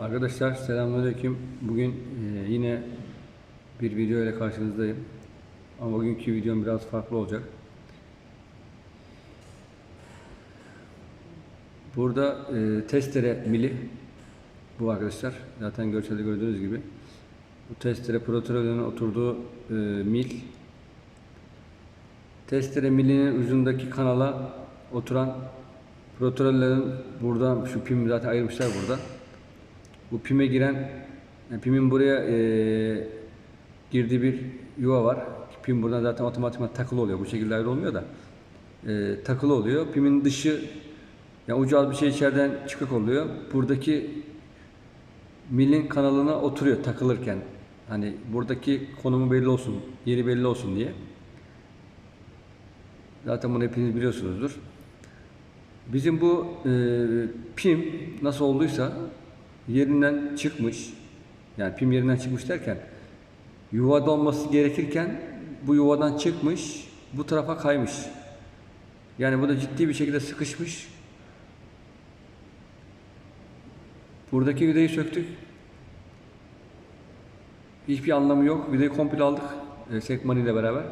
Arkadaşlar selamünaleyküm. Bugün e, yine bir video ile karşınızdayım. Ama bugünkü videom biraz farklı olacak. Burada e, testere mili bu arkadaşlar. Zaten görselde gördüğünüz gibi. Bu testere protrolünün oturduğu e, mil. Testere milinin ucundaki kanala oturan protrollerin burada şu pim zaten ayırmışlar burada. Bu pime giren, yani pimin buraya eee girdiği bir yuva var. Pim buradan zaten otomatikman takılı oluyor. Bu şekilde ayrı olmuyor da. Eee, takılı oluyor. Pimin dışı, yani ucu az bir şey içeriden çıkık oluyor. Buradaki milin kanalına oturuyor takılırken. Hani buradaki konumu belli olsun, yeri belli olsun diye. Zaten bunu hepiniz biliyorsunuzdur. Bizim bu e, pim nasıl olduysa yerinden çıkmış. Yani pim yerinden çıkmış derken yuvada olması gerekirken bu yuvadan çıkmış, bu tarafa kaymış. Yani bu da ciddi bir şekilde sıkışmış. Buradaki vidayı söktük. Hiçbir anlamı yok. Vidayı komple aldık. E, sekman ile beraber.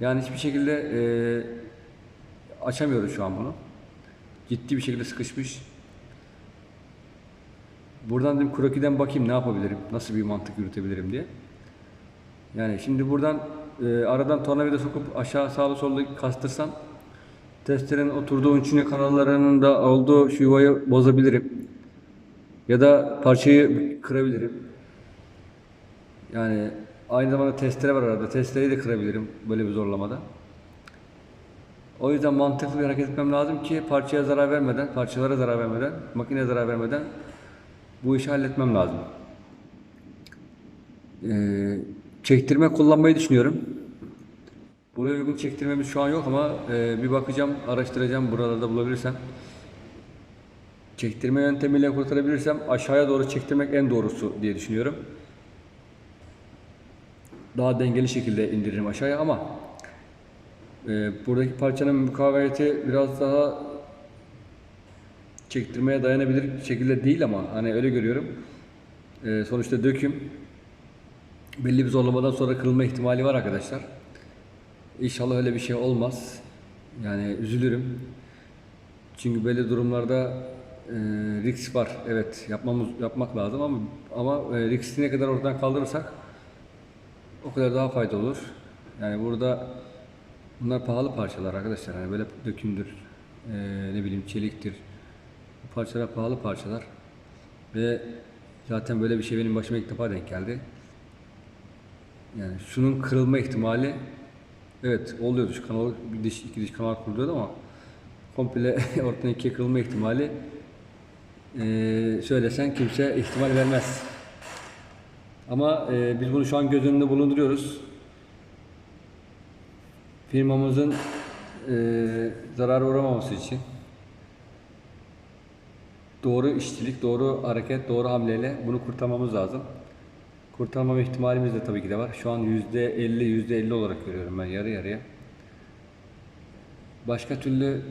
Yani hiçbir şekilde e, açamıyoruz şu an bunu. Ciddi bir şekilde sıkışmış. Buradan dedim krokiden bakayım ne yapabilirim, nasıl bir mantık yürütebilirim diye. Yani şimdi buradan e, aradan tornavida sokup aşağı sağlı sollu kastırsam testerenin oturduğu üçüne kanallarının da olduğu şu yuvayı bozabilirim. Ya da parçayı kırabilirim. Yani aynı zamanda testere var arada. Testereyi de kırabilirim böyle bir zorlamada. O yüzden mantıklı bir hareket etmem lazım ki parçaya zarar vermeden, parçalara zarar vermeden, makineye zarar vermeden bu işi halletmem lazım. Ee, çektirme kullanmayı düşünüyorum. Buraya uygun çektirmemiz şu an yok ama e, bir bakacağım, araştıracağım buralarda bulabilirsem. Çektirme yöntemiyle kurtarabilirsem aşağıya doğru çektirmek en doğrusu diye düşünüyorum. Daha dengeli şekilde indiririm aşağıya ama e, buradaki parçanın mukavemeti biraz daha çektirmeye dayanabilir şekilde değil ama hani öyle görüyorum. Ee, sonuçta döküm belli bir zorlamadan sonra kırılma ihtimali var arkadaşlar. İnşallah öyle bir şey olmaz. Yani üzülürüm. Çünkü böyle durumlarda e, risk var. Evet yapmamız yapmak lazım ama ama e, riski ne kadar ortadan kaldırırsak o kadar daha fayda olur. Yani burada bunlar pahalı parçalar arkadaşlar. Yani böyle dökümdür, e, ne bileyim çeliktir, parçalar pahalı parçalar. Ve zaten böyle bir şey benim başıma ilk defa denk geldi. Yani şunun kırılma ihtimali evet oluyordu. Şu kanal bir diş iki diş kanal kuruluyordu ama komple ortadan ikiye kırılma ihtimali eee söylesen kimse ihtimal vermez. Ama eee, biz bunu şu an göz önünde bulunduruyoruz. Firmamızın eee zarara uğramaması için doğru işçilik, doğru hareket, doğru hamleyle bunu kurtarmamız lazım. Kurtarmama ihtimalimiz de tabii ki de var. Şu an yüzde 50, yüzde 50 olarak görüyorum ben yarı yarıya. Başka türlü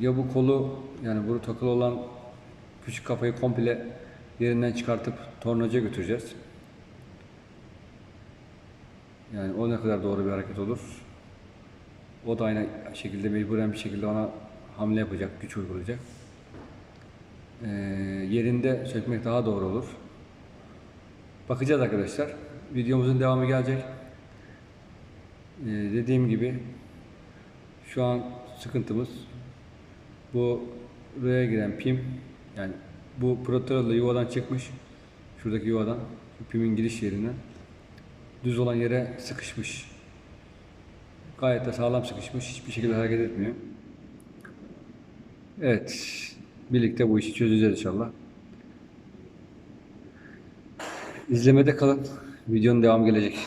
ya bu kolu yani bunu takılı olan küçük kafayı komple yerinden çıkartıp tornacıya götüreceğiz. Yani o ne kadar doğru bir hareket olur. O da aynı şekilde mecburen bir şekilde ona hamle yapacak, güç uygulayacak. Ee, yerinde sökmek daha doğru olur. Bakacağız arkadaşlar. Videomuzun devamı gelecek. Ee, dediğim gibi şu an sıkıntımız bu buraya giren pim yani bu protokolle yuvadan çıkmış. Şuradaki yuvadan pimin giriş yerinden düz olan yere sıkışmış. Gayet de sağlam sıkışmış. Hiçbir şekilde hareket etmiyor. Evet. Birlikte bu işi çözeceğiz inşallah. İzlemede kalın. Videonun devamı gelecek.